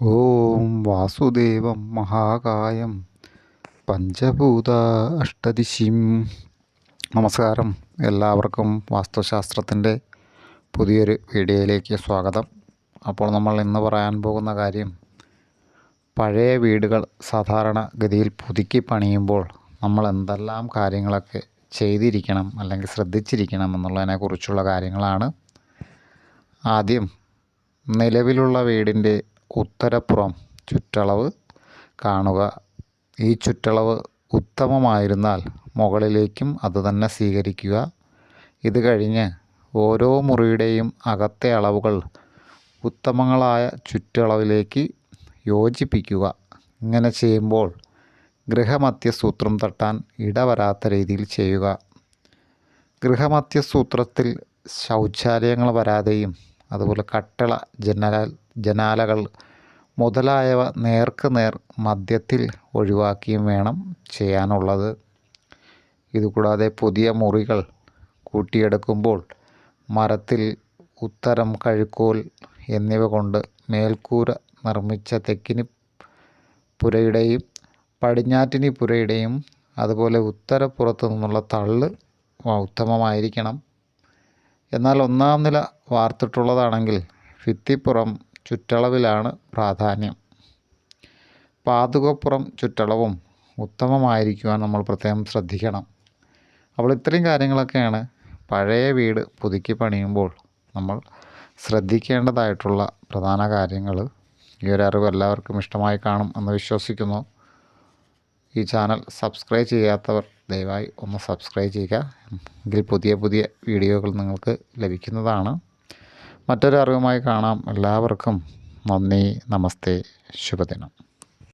ഓം വാസുദേവം മഹാകായം പഞ്ചഭൂത അഷ്ടദിശിം നമസ്കാരം. എല്ലാവർക്കും വാസ്തുശാസ്ത്രത്തിന്റെ പുതിയൊരു വീഡിയോയിലേക്ക് സ്വാഗതം. അപ്പോൾ നമ്മൾ ഇന്ന് പറയാൻ പോകുന്ന കാര്യം പഴയ വീടുകൾ സാധാരണ ഗതിയിൽ പുതുക്കി പണിയുമ്പോൾ നമ്മൾ എന്തെല്ലാം കാര്യങ്ങളൊക്കെ ചെയ്തിരിക്കണം അല്ലെങ്കിൽ ശ്രദ്ധിച്ചിരിക്കണം എന്നുള്ളതിനെക്കുറിച്ചുള്ള കാര്യങ്ങളാണ്. ആദ്യം നിലവിലുള്ള വീടിന്റെ ഉത്തരപ്പുറം ചുറ്റളവ് കാണുക. ഈ ചുറ്റളവ് ഉത്തമമായിരുന്നാൽ മുകളിലേക്കും അത് തന്നെ സ്വീകരിക്കുക. ഇത് കഴിഞ്ഞ് ഓരോ മുറിയുടെയും അകത്തെ അളവുകൾ ഉത്തമങ്ങളായ ചുറ്റളവിലേക്ക് യോജിപ്പിക്കുക. ഇങ്ങനെ ചെയ്യുമ്പോൾ ഗൃഹമധ്യസൂത്രം തട്ടാൻ ഇടവരാത്ത രീതിയിൽ ചെയ്യുക. ഗൃഹമധ്യസൂത്രത്തിൽ ശൗചാലയങ്ങൾ വരാതെയും അതുപോലെ കട്ടള ജനല ജനാലകൾ മുതലായവ നേർക്ക് നേർ മധ്യത്തിൽ ഒഴിവാക്കിയും വേണം ചെയ്യാനുള്ളത്. ഇതുകൂടാതെ പുതിയ മുറികൾ കൂട്ടിയെടുക്കുമ്പോൾ മരത്തിൽ ഉത്തരം കഴുക്കോൽ എന്നിവ കൊണ്ട് മേൽക്കൂര നിർമ്മിച്ച തെക്കിനി പുരയുടെയും പടിഞ്ഞാറ്റിനി പുരയുടെയും അതുപോലെ ഉത്തരപ്പുറത്തു നിന്നുള്ള തള്ള് ഉത്തമമായിരിക്കണം. എന്നാൽ ഒന്നാം നില വാർത്തിട്ടുള്ളതാണെങ്കിൽ ഭിത്തിപ്പുറം ചുറ്റളവിലാണ് പ്രാധാന്യം. പാതുകപ്പുറം ചുറ്റളവും ഉത്തമമായിരിക്കുവാൻ നമ്മൾ പ്രത്യേകം ശ്രദ്ധിക്കണം. അപ്പോൾ ഇത്രയും കാര്യങ്ങളൊക്കെയാണ് പഴയ വീട് പുതുക്കി പണിയുമ്പോൾ നമ്മൾ ശ്രദ്ധിക്കേണ്ടതായിട്ടുള്ള പ്രധാന കാര്യങ്ങൾ. ഈ ഒരു അറിവ് എല്ലാവർക്കും ഇഷ്ടമായി കാണും എന്ന് വിശ്വസിക്കുന്നു. ഈ ചാനൽ സബ്സ്ക്രൈബ് ചെയ്യാത്തവർ ദയവായി ഒന്ന് സബ്സ്ക്രൈബ് ചെയ്യുക. എങ്കിൽ പുതിയ പുതിയ വീഡിയോകൾ നിങ്ങൾക്ക് ലഭിക്കുന്നതാണ്. മറ്റൊരു അറിവുമായി കാണാം. എല്ലാവർക്കും നന്ദി. നമസ്തേ. ശുഭദിനം.